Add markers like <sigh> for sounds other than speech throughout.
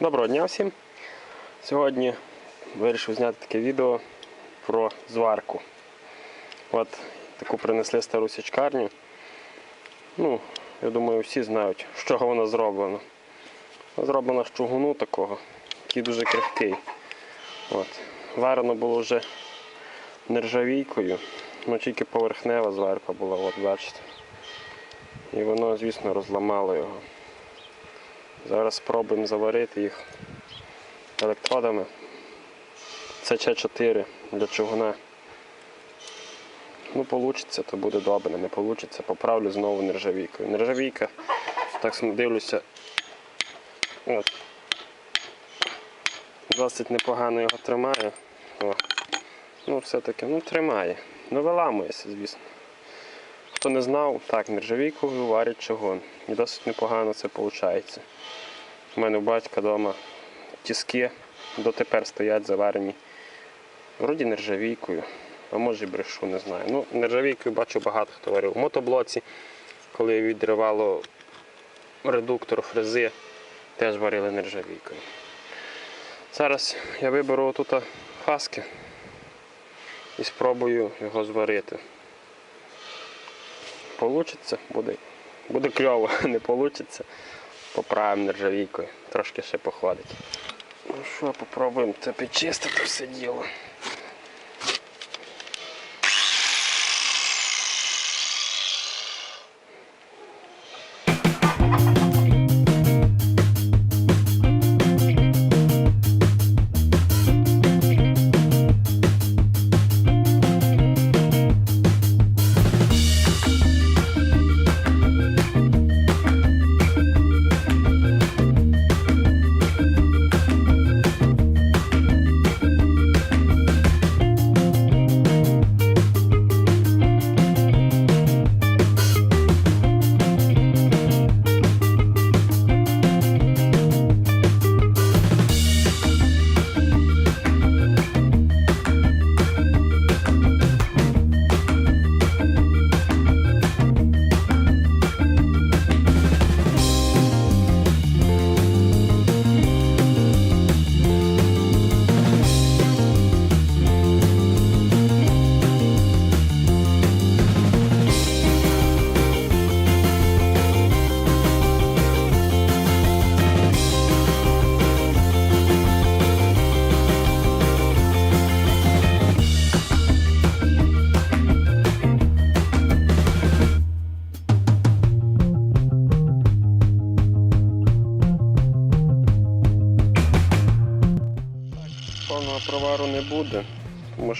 Доброго дня всім! Сьогодні вирішив зняти таке відео про зварку. От таку принесли стару січкарню. Ну, я думаю, всі знають, з чого вона зроблена. Вона Зроблена з чугуну такого, який дуже крихкий. От. Варено було вже нержавійкою, ну тільки поверхнева зварка була, от бачите. І воно, звісно, розламало його. Зараз спробуємо заварити їх електродами. Це Ч4 для чугуна. Ну, вийде, то буде добре, не вийде, поправлю знову нержавійкою. Нержавійка, так дивлюся, от, досить непогано його тримає. О. Ну, все-таки, ну, тримає. Ну, виламується, звісно. Хто не знав, так, нержавійкою варять чугун. І досить непогано це виходить. У мене у батька вдома тіски дотепер стоять заварені. Вроді нержавійкою, а може і брешу, не знаю. Ну, нержавійкою бачу багато хто варив. У мотоблоці, коли відривало редуктор фрези, теж варили нержавійкою. Зараз я виберу отут хаски і спробую його зварити. Получиться, буде, буде кльово, <laughs> не вийде. Поправимо нержавійкою, трошки ще походить. Ну що, попробуємо це підчистити все діло.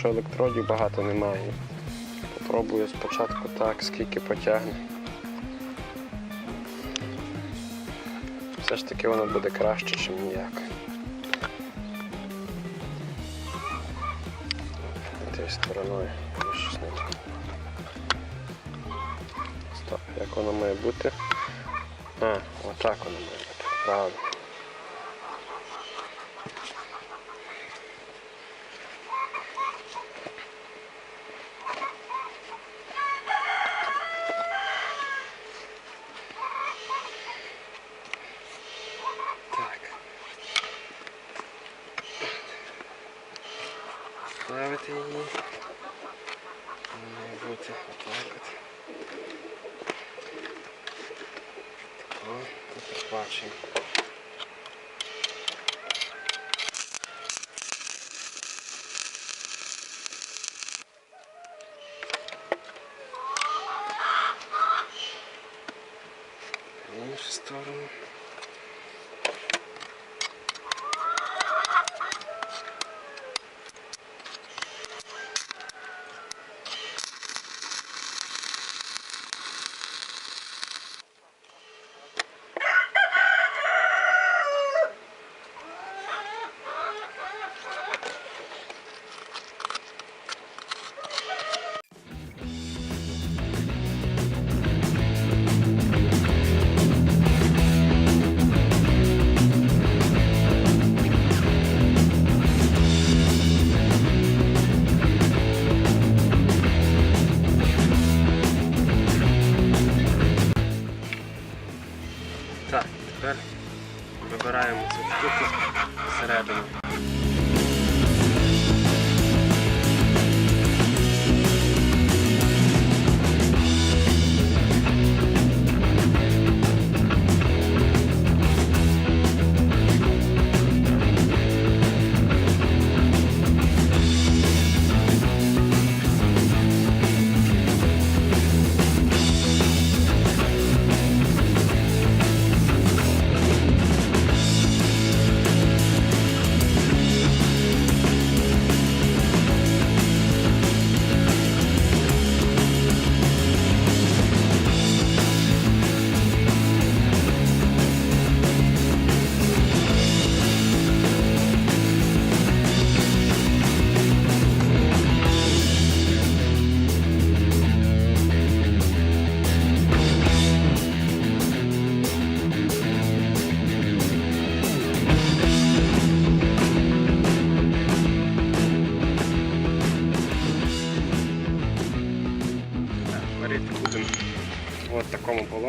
Що електродів багато немає. Попробую спочатку так, скільки потягне. Все ж таки воно буде краще, ніж ніяк. Тією стороною щось не. Стоп, як воно має бути? А, отак воно має бути. Правильно. Має бути отак от. О, і прихвачуємо. В сторону. Штуку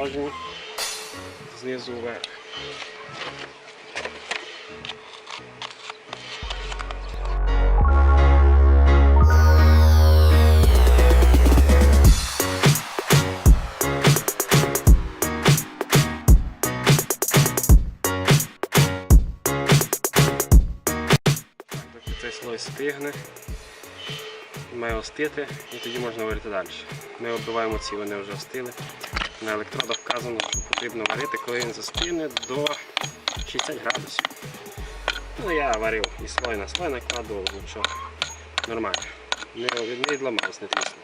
положенні. Знизу вверх. Цей стигне, має остити і тоді можна варити далі. Ми оббиваємо ці, вони вже остили. На електродах вказано, що потрібно варити, коли він застигне до 60 градусів. Ну я варив і слой на слой накладував, нічого. Нормально. Не, не відламалось, не трісно.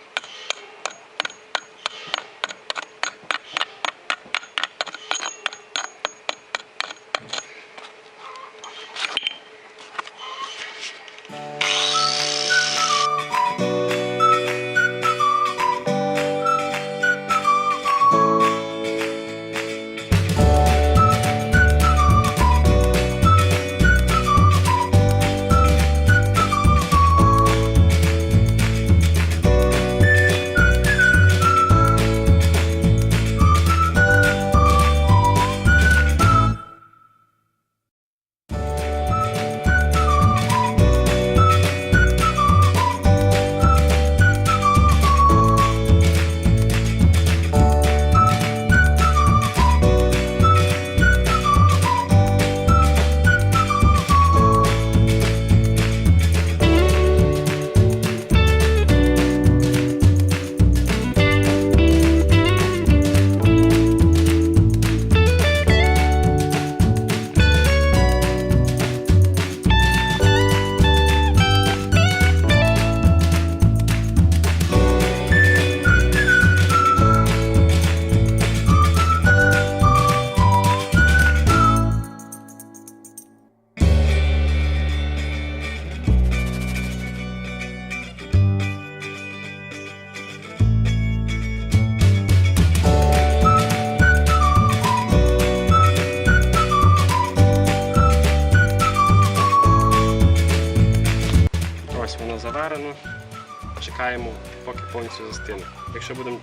Чекаємо, поки повністю застине. Якщо будемо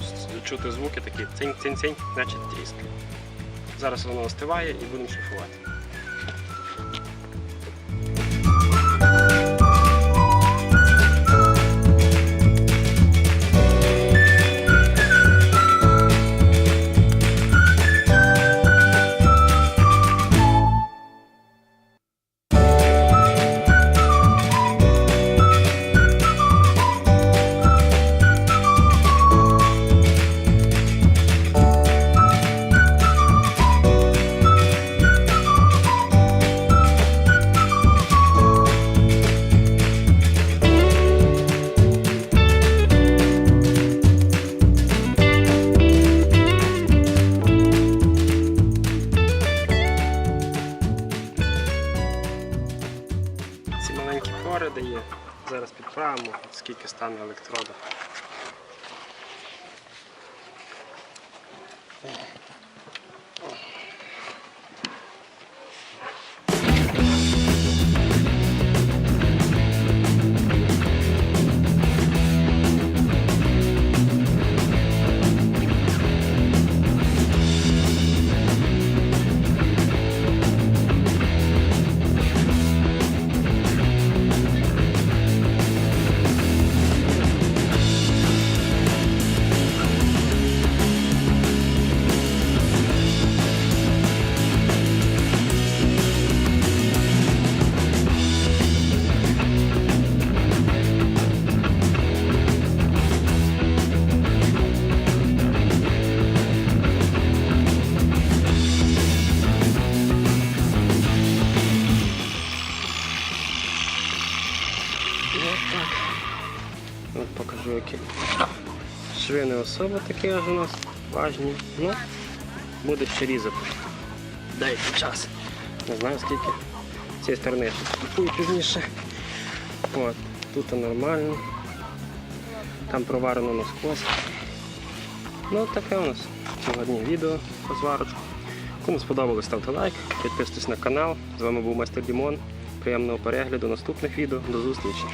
чути звуки такі цинь-цинь-цинь, значить тріск. Зараз воно остиває і будемо шліфувати. Маленькі пори дає. Зараз підправимо, скільки стане електрода. От покажу які. Шви не особо такі аж у нас важні. Ну, буде ще різати. Деякий час. Не знаю скільки. З цієї сторони купую пізніше. От, тут нормально. Там проварено насквозь. Ну таке у нас сьогодні відео про зварочку. Кому сподобалось, ставте лайк, підписуйтесь на канал. З вами був майстер Дімон. Приємного перегляду наступних відео. До зустрічі!